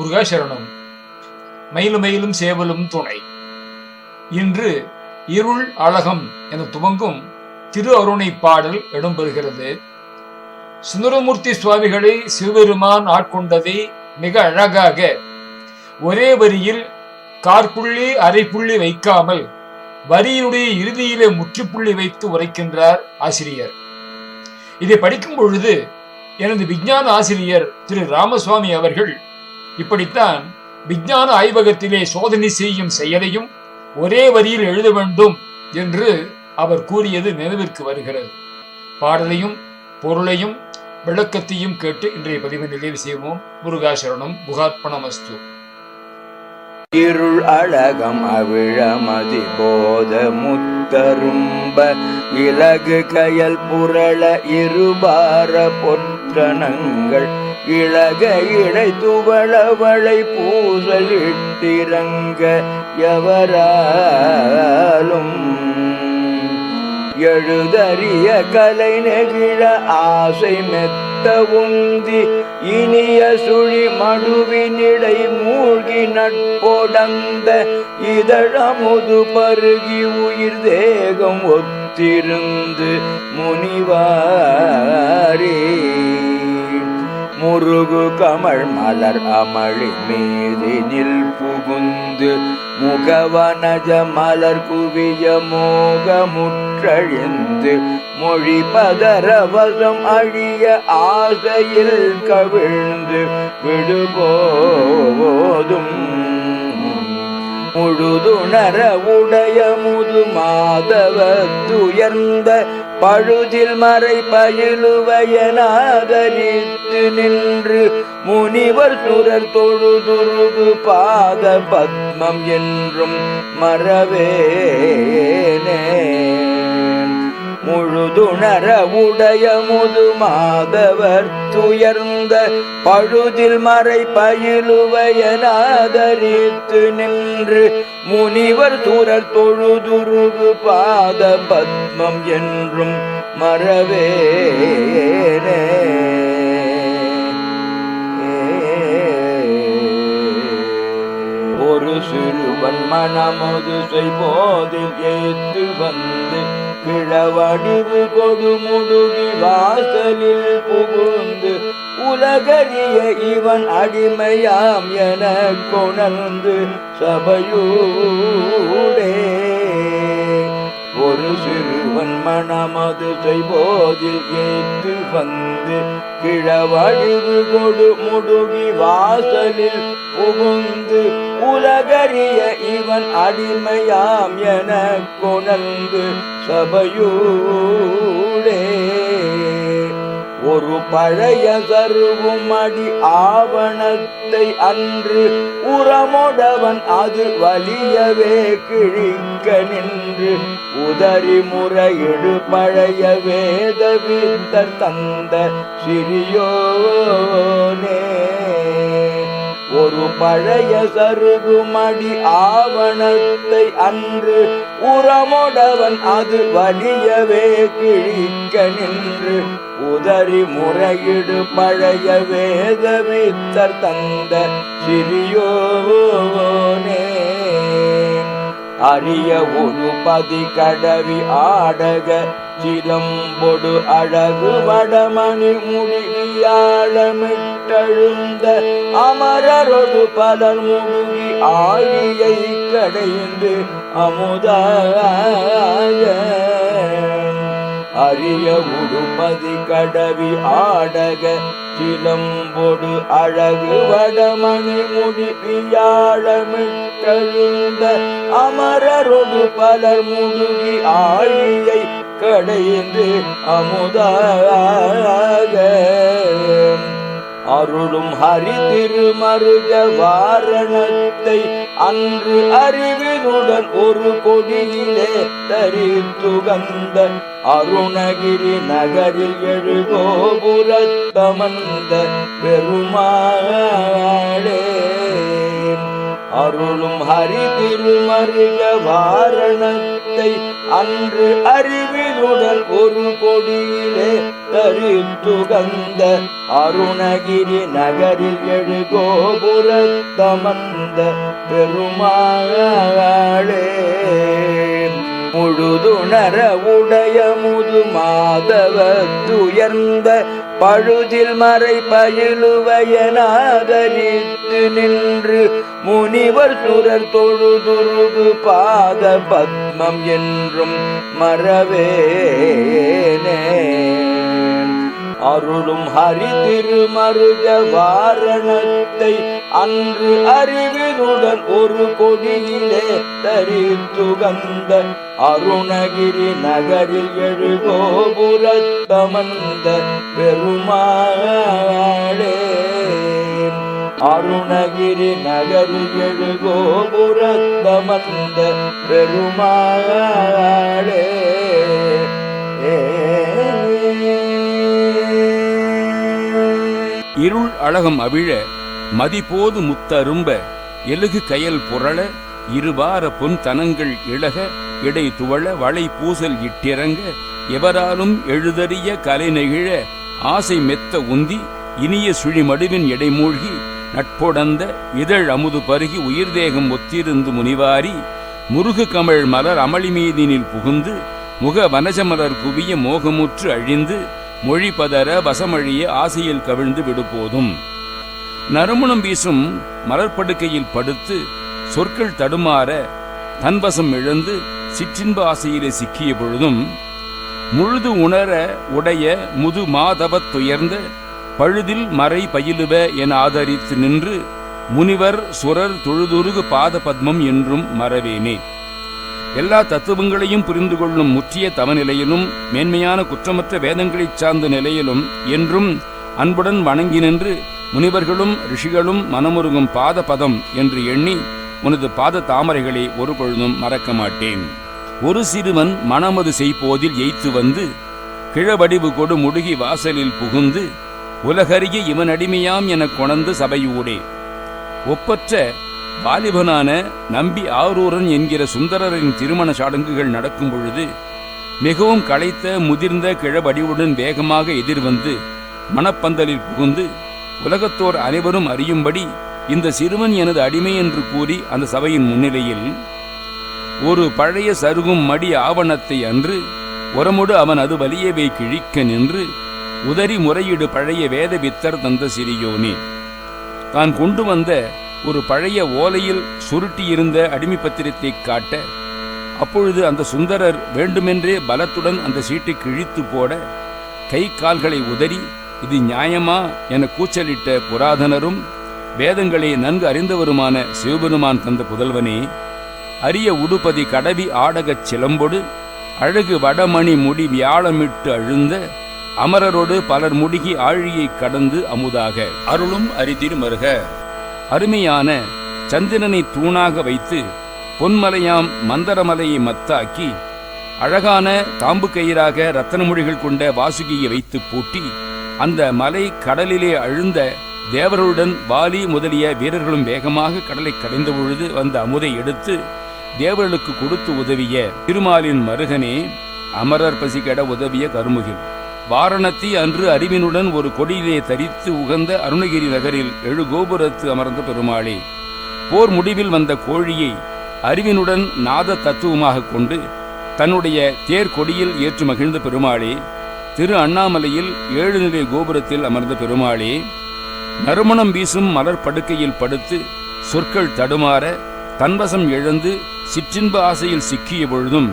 முருகாசரணம். மயிலும் மயிலும் சேவலும் துணை. இன்று இருள் அழகம் என துவங்கும் திரு அருணை பாடல் இடம்பெறுகிறது சுந்தரமூர்த்தி சுவாமிகளை சிவபெருமான் ஆட்கொண்டதை மிக அழகாக ஒரே வரியில் கார்புள்ளி அரைப்புள்ளி வைக்காமல் வரியுடைய இறுதியிலே முற்றுப்புள்ளி வைத்து உரைக்கின்றார் ஆசிரியர். இதை படிக்கும் பொழுது எனது விஞ்ஞான ஆசிரியர் திரு ராமசுவாமி அவர்கள் இப்படித்தான் விஞ்ஞான ஆய்வகத்திலே சோதனை செய்யும் செயலையும் ஒரே வரியில் எழுத வேண்டும் என்று அவர் கூறியது நினைவிற்கு வருகிறது. பாடலையும் பொருளையும் விளக்கத்தையும் கேட்டு இன்றைய பதிவு நிறைவு செய்வோம். முருகாசரணம் முகாத்மனமஸ்து இருள் அழகம் அவிழமதி போத முத்தரும்ப இலகு கயல் புரள இருபார பொற்றனங்கள் இளக இடை துவளவளை பூசலிட்டிறங்க எவராலும். எழுதறிய கலை நெகிழ ஆசை மெத்த உந்தி இனிய சுழி மடுவினிடை மூழ்கி நட்போடந்த இதழமுது பருகி உயிர் தேகம் ஒத்திருந்து முனிவாரே. முருகு கமழ் மலர் அமளி மீதினில் புகுந்து முகவனஜ மலர் குவிய மோகமுற்றழிந்து மொழி பதரவசம் அழிய ஆசையில் கவிழ்ந்து விடுபோதும். முழுதுணர உடைய முது மாதவ துயர்ந்த பழுதில் மறை பயிலுவயனாகரித்து நின்று முனிவர் சுரர் தொழுதுருகு பாத பத்மம் என்றும் மறவேனே. முழுதுணர உடைய முது மாதவர் துயர்ந்த பழுதில் மறை பயிலுவயனாதரித்து நின்று முனிவர் தூரல் தொழுதுருகு பாத பத்மம் என்றும் மறவேனே ஒரு சிறுவன் மனமது செய்போதில் ஏத்து வந்து கிழவடிவு கொடு முடுகி வாசலில் புகுந்து உலகறிய இவன் அடிமையாம் என கொணர்ந்து சபையூடே. ஒரு சிறு மனமது செய்போதில் ஏற்று வந்து கிழவழிவு கொடு முடுகி வாசலில் புகுந்து உலகறிய இவன் அடிமையாம் என கொணந்து சபையூடே ஒரு பழைய சருவும் அடி ஆவணத்தை அன்று உரமுடவன் அது வலியவே கிழிக்க நின்று உதறி முறையிடு பழைய வேத வித்தர் தந்த சிறியோனே. ஒரு பழைய சருகுமடி ஆவணத்தை அன்று உரமுடவன் அது வலியவே கிழிக்க நின்று. உதறி முறையிடு பழைய வேதவித்தர் தந்த சிறியோனே. அரிய ஒரு பதி கடவி ஆடக சிலம்பொடு அழகு வடமணி முடியாழமிட்டழுந்த அமரரொடு பலர் முழுகி ஆழியை கடைந்து அமுதாய. அரிய உடுபதி கடவி ஆடக சிலம்பொடு அழகு வடமணி முடியாழமிட்டழுந்த அமரரொடு பலர் முழுகி ஆழியை கடைந்து அமுதாக. அருளும் ஹரி திருமருக வாரணத்தை அன்று அறிவினுடன் ஒரு கொடியிலே தரித்துகந்த அருணகிரி நகரில் எழுகோபுரத்தமந்த பெருமாளே. அருளும் ஹரி திருமருக வாரணத்தை அன்று அறிவில் ஒரு கொடியிலே தரித்துகந்த அருணகிரி நகரில் எழுகோபுரத்தமர்ந்த பெருமாளே. முழுதுணர உடைய முது மாதவ துயர்ந்த பழுதில் மறை பயிலுவயனாதரித்து நின்று முனிவர் சுரர் தொழுதுருகு பாத பத்மம் என்றும் மறவேனே. அருளும் ஹரி திருமருக வாரணத்தை அன்று அறிவினுடன் ஒரு கொடியிலே தரித்துகந்த அருணகிரி நகரில் எழுகோபுரத்தமந்த பெருமாளே. அருணகிரி நகரில் எழுகோபுரத்தமந்த பெருமாளே. ஏ இருள் அழகம் அவிழ மதிபோது முத்தரும்ப எலுகு கயல் புரள இருவார பொன் தனங்கள் இழக இடை துவள வளை பூசல் இட்டிறங்க எவராலும் எழுதறிய கலை நெகிழ ஆசை மெத்த உந்தி இனிய சுழிமடுவின் இடைமூழ்கி நட்பொடந்த இதழ் அமுது பருகி உயிர்தேகம் ஒத்திருந்து முனிவாரி முருகு கமழ் மலர் அமளி மீதினில் புகுந்து முக வனஜமலர் குவிய மோகமுற்று அழிந்து மொழி பதற வசமழிய ஆசையில் கவிழ்ந்து விடுபோதும் நறுமணம் வீசும் மலர்படுக்கையில் படுத்து சொற்கள் தடுமாற தன்வசம் இழந்து சிற்றின்ப ஆசையிலே சிக்கிய பொழுதும் முழுது உணர உடைய முது மாதவத் துயர்ந்த பழுதில் மறை பயிலுவ என ஆதரித்து நின்று முனிவர் சுரர் தொழுதுருகு பாத பத்மம் என்றும் மறவேனே. எல்லா தத்துவங்களையும் புரிந்து கொள்ளும் முற்றிய தவநிலையிலும் மேன்மையான குற்றமற்ற வேதங்களைச் சார்ந்த நிலையிலும் என்றும் அன்புடன் வணங்கி நின்று முனிவர்களும் ரிஷிகளும் மனமுருகும் பாத பதம் என்று எண்ணி உனது பாத தாமரைகளை ஒரு பொழுதும் மறக்க மாட்டேன். ஒரு சிறுவன் மனமது செய்போதில் எய்த்து வந்து கிழவடிவு கொடு முடுகி வாசலில் புகுந்து உலகறிய இவன் அடிமையாம் எனக் கொணர்ந்து சபையூடே. ஒப்பற்ற வாலிபனான நம்பி ஆரூரன் என்கிற சுந்தரரின் திருமண சடங்குகள் நடக்கும் பொழுது மிகவும் களைத்த முதிர்ந்த கிழவடிவுடன் வேகமாக எதிர்வந்து மணப்பந்தலில் புகுந்து உலகத்தோர் அனைவரும் அறியும்படி இந்த சிறுவன் எனது அடிமை என்று கூறி அந்த சபையின் முன்னிலையில் ஒரு பழைய சருகும் மடி ஆவணத்தை அன்று உரமுடு அவன் அது வலியவை கிழிக்க நின்று உதறி முறையீடு பழைய வேத வித்தர் தந்த சிறியோனே. தான் கொண்டு வந்த ஒரு பழைய ஓலையில் சுருட்டியிருந்த அடிமை பத்திரத்தை காட்ட அப்பொழுது அந்த சுந்தரர் வேண்டுமென்றே பலத்துடன் அந்த சீட்டை கிழித்து போட கை கால்களை உதறி இது நியாயமா? என கூச்சலிட்ட புராதனரும் வேதங்களை நன்கு அறிந்தவருமான சிவபெருமான் தந்த புதல்வனே அரிய உடுப்பதி கடவி ஆடகச் சிலம்பொடு அழகு வடமணி முடி வியாழமிட்டு அழுந்த அமரரோடு பலர் முடுகி ஆழியை கடந்து அமுதாக. அருளும் அரிதிருமருக. அருமையான சந்திரனை தூணாக வைத்து பொன்மலையாம் மந்தரமலையை மத்தாக்கி அழகான தாம்பு கயிறாக ரத்தனமொழிகள் கொண்ட வாசுகியை வைத்து பூட்டி அந்த மலை கடலிலே அழுந்த தேவர்களுடன் வாலி முதலிய வீரர்களும் வேகமாக கடலை கடைந்த பொழுது வந்த அமுதை எடுத்து தேவர்களுக்கு கொடுத்து உதவிய திருமாலின் மருகனே அமரர் பசிகட உதவிய கருமுகில். வாரணத்தி அன்று அறிவினுடன் ஒரு கொடியிலே தரித்து உகந்த அருணகிரி நகரில் எழு கோபுரத்து அமர்ந்த பெருமாளே போர் முடிவில் வந்த கோழியை அறிவினுடன் நாத தத்துவமாக கொண்டு தன்னுடைய தேர் கொடியில் ஏற்று மகிழ்ந்த பெருமாளே திரு அண்ணாமலையில் ஏழு நிலை கோபுரத்தில் அமர்ந்த பெருமாளே நறுமணம் வீசும் மலர் படுக்கையில் படுத்து சொற்கள் தடுமாற தன்வசம் இழந்து சிற்றின்ப ஆசையில் சிக்கிய பொழுதும்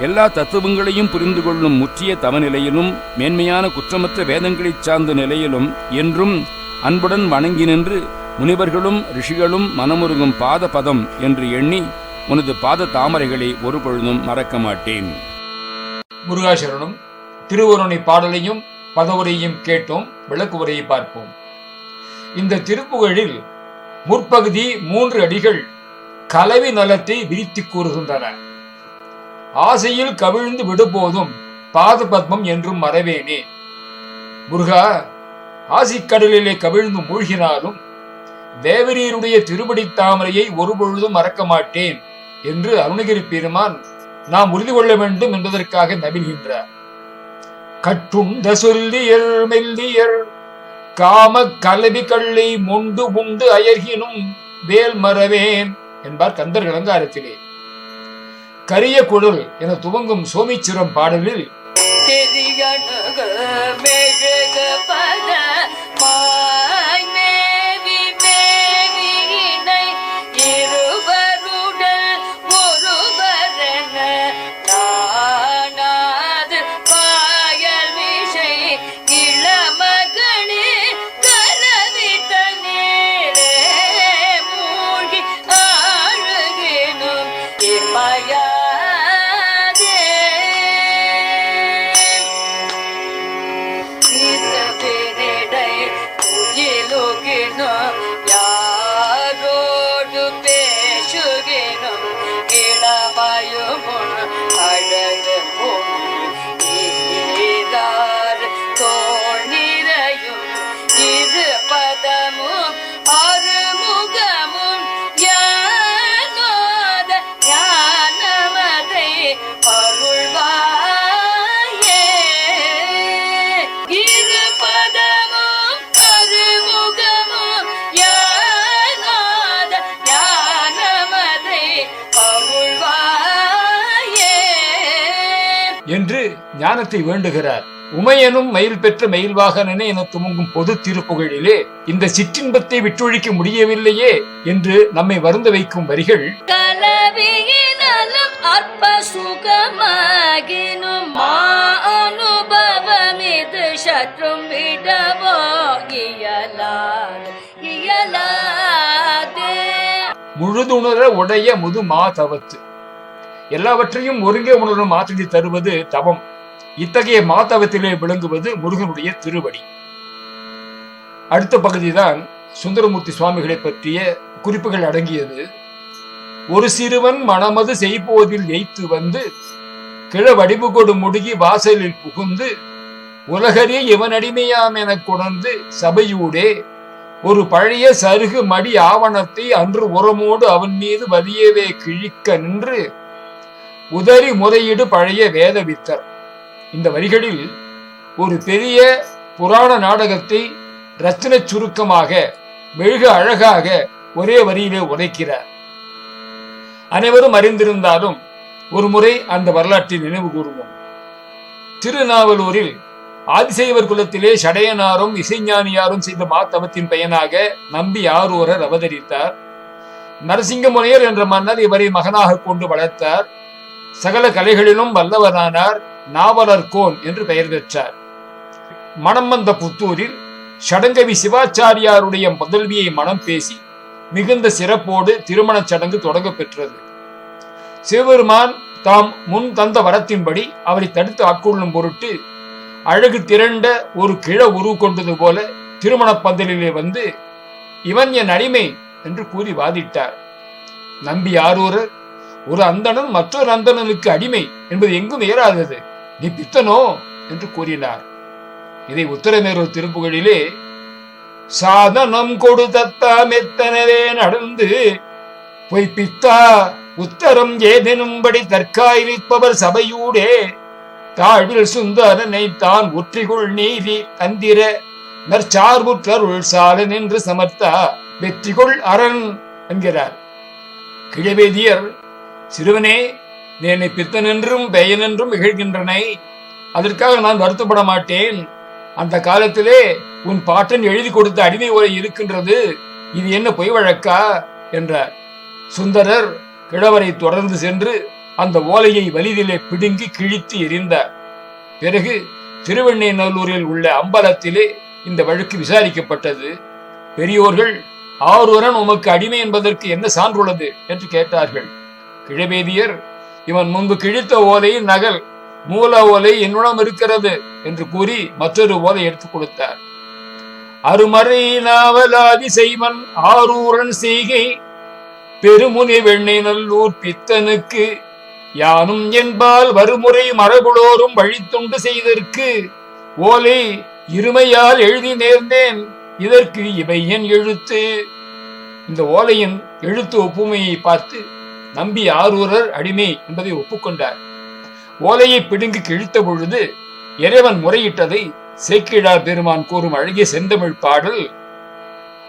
எல்லா தத்துவங்களையும் புரிந்து கொள்ளும் முற்றிய தவநிலையிலும் மேன்மையான குற்றமற்ற வேதங்களைச் சார்ந்த நிலையிலும் என்றும் அன்புடன் வணங்கி நின்று முனிவர்களும் ரிஷிகளும் மனமுருகும் பாத பதம் என்று எண்ணி உனது பாத தாமரைகளை ஒரு பொழுதும் மறக்க மாட்டேன். முருகாசரனும் திருவருணை பாடலையும் பதவுரையும் கேட்டோம் விளக்கு உரையை பார்ப்போம். இந்த திருப்புகழில் முற்பகுதி மூன்று அடிகள் கலவி நலத்தை விரித்து கூறுகின்றன. ஆசையில் கவிழ்ந்து விடுபோதும் பாத பத்மம் என்றும் மறவேனே. முருகா ஆசிக்கடலிலே கவிழ்ந்து மூழ்கினாலும் தேவரீருடைய திருபடி தாமரையை ஒருபொழுதும் மறக்க மாட்டேன் என்று அருணகிரி பெருமான் நாம் உறுதி கொள்ள வேண்டும் என்பதற்காக நவில்கின்றார் கட்டுண்ட சொல்லியர் மெல்லியர் காம கலவி கள்ளை முண்டு உண்டு அயர்கினும் வேல் மறவேன் என்பார் கந்தர் அலங்காரத்திலே கரிய குழல் என துவங்கும் சோமிச்சிரம் பாடலில் தெரியணுக ஞானத்தை வேண்டுகிறார். உமையனும் மயில் பெற்ற மயில்வாகனனே என துவங்கும் பொது திருப்புகழிலே இந்த சிற்றின்பத்தை விட்டொழிக்க முடியவில்லையே என்று நம்மை வருந்த வைக்கும் வரிகள். கலவியினலும் அற்ப சுகமாகினும் மா அனுபவம் இது சற்றும் விடவோ இயலாது இயலாதே. முழுதுணர உடைய முது மா தவத்து. எல்லாவற்றையும் ஒருங்கே உணரும் ஆற்றலை தருவது தவம். இத்தகைய மாதவத்திலே விளங்குவது முருகனுடைய திருவடி. அடுத்த பகுதிதான் சுந்தரமூர்த்தி சுவாமிகளை பற்றிய குறிப்புகள் அடங்கியது. ஒரு சிறுவன் மனமது செய்போதில் எய்த்து வந்து கிழ வடிவு கொடு முடுகி வாசலில் புகுந்து உலகரே இவன் அடிமையாம் என கொணர்ந்து சபையூடே ஒரு பழைய சருகு மடி ஆவணத்தை அன்று உரமோடு அவன் மீது வலியவே கிழிக்க நின்று உதறி முறையீடு பழைய வேதவித்தர். இந்த வரிகளில் ஒரு பெரிய புராண நாடகத்தை ரத்தின சுருக்கமாக மெழுக அழகாக ஒரே வரியிலே உரைக்கிறார். அனைவரும் அறிந்திருந்தாலும் ஒரு முறை அந்த வரலாற்றை நினைவு கூறுவோம் திருநாவலூரில் ஆதிசைவர் குலத்திலே சடையனாரும் இசைஞானியாரும் செய்த மாத்தவத்தின் பயனாக நம்பி ஆரூரர் அவதரித்தார். நரசிங்க முனையர் என்ற மன்னர் இவரை மகனாக கொண்டு வளர்த்தார். சகல கலைகளிலும் வல்லவரானார். நாவலர் கோன் என்று பெயர் பெற்றார். மனம் வந்த புத்தூரில் சடங்கவி சிவாச்சாரியாருடைய முதல்வியை மனம் பேசி மிகுந்த சிறப்போடு திருமணச் சடங்கு தொடங்க பெற்றது. சிவபெருமான் தாம் முன் தந்த வரத்தின்படி அவரை தடுத்து ஆட்கொள்ளும் பொருட்டு அழகு திரண்ட ஒரு கிழ உருவு கொண்டது போல திருமண பந்தலிலே வந்து இவன் என் அடிமை என்று கூறி வாதிட்டார். நம்பி ஆரூரர் ஒரு அந்தணன் மற்றொரு அந்தணனுக்கு அடிமை என்பது எங்கும் ஏறாதது நீ பித்தனோ? என்று கூறினார். இதை உத்தரமேரூர் திருப்புகளிலே சாதனம் கொடுத்தத்தா மெத்தனவே நடந்து பொய்ப்பித்தா உத்தரம் ஏதெனும்படி தற்காய் நிற்பவர் சபையூடே தாழ்வில் சுந்தரனை தான் ஒற்றிகுள் நீதி தந்திர நற்சார்புற்றருள் சாலன் நின்று சமர்த்தா வெற்றிகொள் அரண் என்கிறார். கிழவேதியர் சிறுவனே நீ என்னை பித்தனென்றும் பெயனென்றும் பெயன் இகழ்கின்றனை. அதற்காக நான் வருத்தப்பட மாட்டேன் அந்த காலத்திலே உன் பாட்டன் எழுதி கொடுத்த அடிமை உரை இருக்கின்றது. இது என்ன பொய் வழக்கா? என்றார். சுந்தரர் கிழவரை தொடர்ந்து சென்று அந்த ஓலையை வலிதிலே பிடுங்கி கிழித்து எரிந்தார் பிறகு திருவெண்ணைநல்லூரில் உள்ள அம்பலத்திலே இந்த வழக்கு விசாரிக்கப்பட்டது. பெரியோர்கள் ஆறுவரன் உமக்கு அடிமை என்பதற்கு என்ன சான்றுள்ளது? என்று கேட்டார்கள். கிழவேதியர் இவன் முன்பு கிழித்த ஓலையின் நகல் மூல ஓலை என்னுடன் இருக்கிறது என்று கூறி மற்றொரு ஓலை எடுத்துக் கொடுத்தார். அருமறை நாவலாதி செய்வன் ஆரூரன் செய்கை பெருமுனை வெண்ணை நல்லூர் பித்தனுக்கு யானும் என்பால் வருமுறை மரபுளோரும் வழித்துண்டு செய்தற்கு ஓலை இருமையால் எழுதி நேர்ந்தேன் இதற்கு இவை என் எழுத்து. இந்த ஓலையின் எழுத்து ஒப்புமையை பார்த்து நம்பி ஆரூரர் அடிமை என்பதை ஒப்புக்கொண்டார். ஓலையை பிடுங்கி கிழித்த பொழுது இறைவன் முறையிட்டதை சேக்கிழார் பெருமான் கூறும் அழகிய செந்தமிழ் பாடல்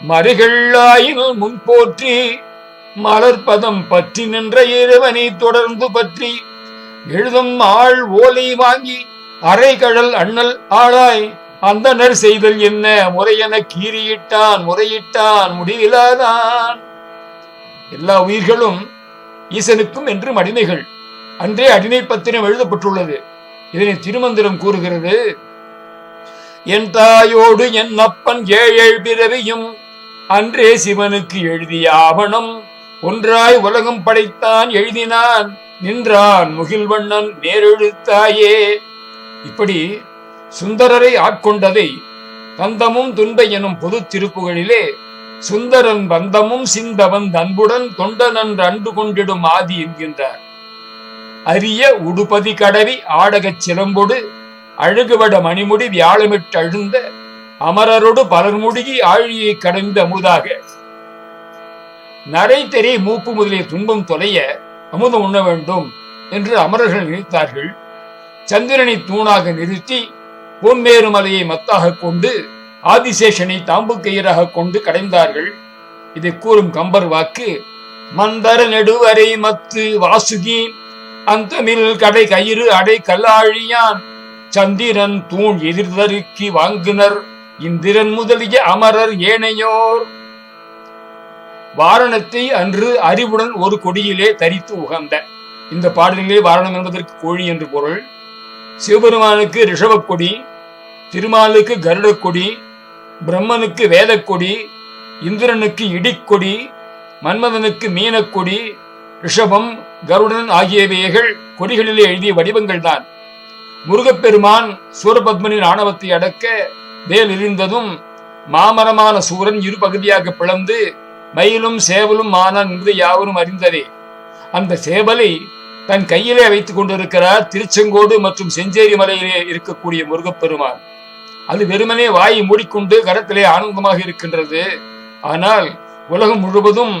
மறுகள்ளாயில் முன் போற்றி மலர்பதம் பற்றி நின்ற இறைவனை தொடர்ந்து பற்றி எழுதும் ஆள் ஓலை வாங்கி அரைகழல் அண்ணல் ஆளாய் அந்தனர் செய்தல் என்ன? முறையென கீறியிட்டான் முறையிட்டான் முடிவிலாதான். எல்லா உயிர்களும் ஈசனுக்கும் என்றும் அடிமைகள் அன்றே அடிமை பத்திரம் எழுதப்பட்டுள்ளது. இதனை திருமந்திரம் கூறுகிறது. என் தாயோடு என் அப்பன் ஏழேழ் பிறவியும் அன்றே சிவனுக்கு எழுதிய ஆவணம். ஒன்றாய் உலகம் படைத்தான் எழுதினான். நின்றான் முகில்வண்ணன் நேரெழுத்தாயே. இப்படி சுந்தரரை ஆட்கொண்டதை தந்தமும் துன்பை எனும் பொது திருப்புகளிலே சுந்தரன் பந்தமும் சிந்தவன் அன்புடன் தொண்டனன் அன்பு கொண்டிடும் ஆதி என்கின்றார். அரிய உடுபதி கடவி ஆடகச் சிலம்பொடு அழுகுவட மணிமுடி வியாழமிட்டு அழுந்த அமரரோடு பலர்முடுகி ஆழியை கடந்த அமுதாக. நரை தெரி மூப்பு முதலிய துன்பம் தொலைய அமுதம் உண்ண வேண்டும் என்று அமரர்கள் நினைத்தார்கள். சந்திரனை தூணாக நிறுத்தி பொன்மேருமலையை மத்தாக கொண்டு ஆதிசேஷனை தாம்புக்கையராக கொண்டு கடைந்தார்கள். இதை கூறும் கம்பர் வாக்கு மந்தர நெடுவரை மத்து வாசுகி அந்தமில் கடை கயிறு அடை கல்லாழியான் சந்திரன் தூண் எதிர்தருக்கி வாங்குனர் இந்திரன் முதலிய அமரர் ஏனையோர். வாரணத்தை அன்று அறிவுடன் ஒரு கொடியிலே தரித்து உகந்த. இந்த பாடலிலே வாரணம் என்பதற்கு கோழி என்று பொருள். சிவபெருமானுக்கு ரிஷபக் கொடி திருமாலுக்கு கருடக் கொடி பிரம்மனுக்கு வேதக்கொடி இந்திரனுக்கு இடிக்கொடி மன்மதனுக்கு மீனக்கொடி ரிஷபம் கருடன் ஆகியவைகள் கொடிகளிலே எழுதிய வடிவங்கள் தான் முருகப்பெருமான் சூரபத்மனின் ஆணவத்தை அடக்க வேல் எரிந்ததும் மாமரமான சூரன் இரு பகுதியாக பிளந்து மயிலும் சேவலும் மானான் என்பது யாவரும் அறிந்ததே. அந்த சேவலை தன் கையிலே வைத்துக் கொண்டிருக்கிறார் திருச்செங்கோடு மற்றும் செஞ்சேரி மலையிலே இருக்கக்கூடிய முருகப்பெருமான். அது வெறுமனே வாயை மூடிக்கொண்டு கரத்திலே ஆனந்தமாக இருக்கின்றது. ஆனால் உலகம் முழுவதும்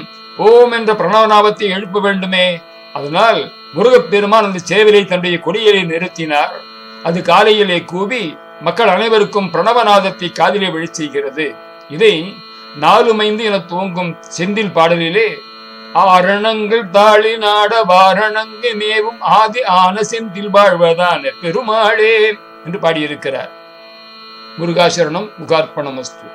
ஓம் என்ற பிரணவநாபத்தை எழுப்ப வேண்டுமே. அதனால் முருகப்பெருமான் அந்த சேவலை தன்னுடைய கொடியிலே நிறுத்தினார். அது காலையிலே கூவி மக்கள் அனைவருக்கும் பிரணவநாதத்தை காதிலே விழச் செய்கிறது. இதை நாலு மைந்து என துவங்கும் செந்தில் பாடலிலே ஆரணங்கள் தாளி நாட வாரணங்கு மேவும் ஆதி ஆன செந்தில் வாழ்வதான பெருமாளே என்று பாடியிருக்கிறார். முருகாசரணம் முகார்ப்பணமஸ்து.